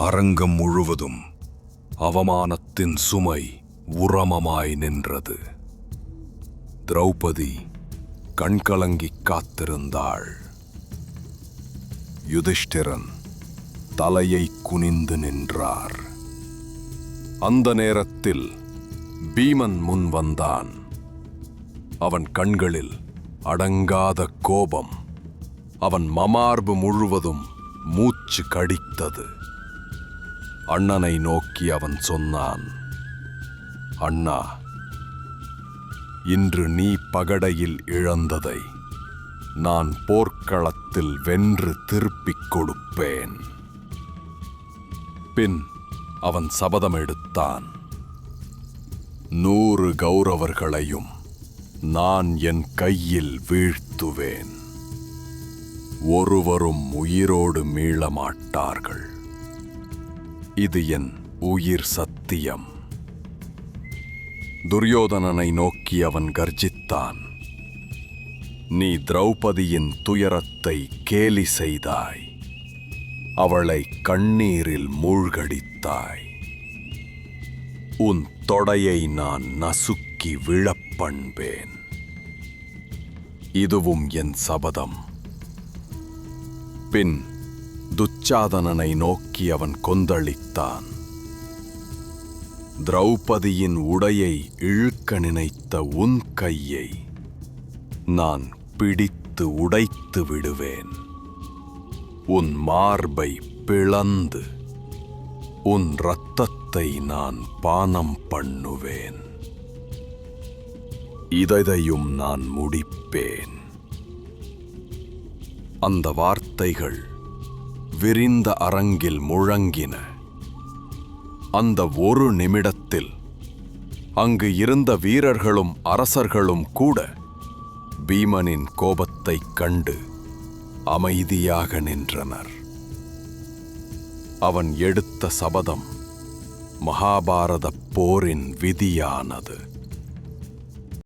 அரங்கம் முழுவதும் அவமானத்தின் சுமை உரமமாய் நின்றது. திரௌபதி கண்கலங்கிக் காத்திருந்தாள். யுதிஷ்டிரன் தலையை குனிந்து நின்றார். அந்த நேரத்தில் பீமன் முன் வந்தான். அவன் கண்களில் அடங்காத கோபம் அவன் மமார்பு முழுவதும் மூச்சு கடித்தது. அண்ணனை நோக்கி அவன் சொன்னான் அண்ணா இன்று நீ பகடையில் இழந்ததை நான் போர்க்களத்தில் வென்று திருப்பிக் கொடுப்பேன். பின் அவன் சபதம் எடுத்தான் நூறு கௌரவர்களையும் நான் என் கையில் வீழ்த்துவேன். ஒருவரும் உயிரோடு மீள மாட்டார்கள். இது என் உயிர் சத்தியம். துரியோதனனை நோக்கி அவன் கர்ஜித்தான். நீ திரௌபதியின் துயரத்தை கேலி செய்தாய். அவளை கண்ணீரில் மூழ்கடித்தாய். உன் தொடையை நான் நசுக்கி விழப்பண்பேன். இதுவும் என் சபதம். பின் துச்சாதனனை நோக்கி அவன் கொந்தளித்தான். திரௌபதியின் உடையை இழுக்க நினைத்த உன் கையை நான் பிடித்து உடைத்து விடுவேன். உன் மார்பை பிளந்து உன் இரத்தத்தை நான் பானம் பண்ணுவேன். இதையும் நான் முடிப்பேன். அந்த வார்த்தைகள் விரிந்த அரங்கில் முழங்கின. அந்த ஒரு நிமிடத்தில் அங்கு இருந்த வீரர்களும் அரசர்களும் கூட பீமனின் கோபத்தைக் கண்டு அமைதியாக நின்றனர். அவன் எடுத்த சபதம் மகாபாரதப் போரின் விதியானது.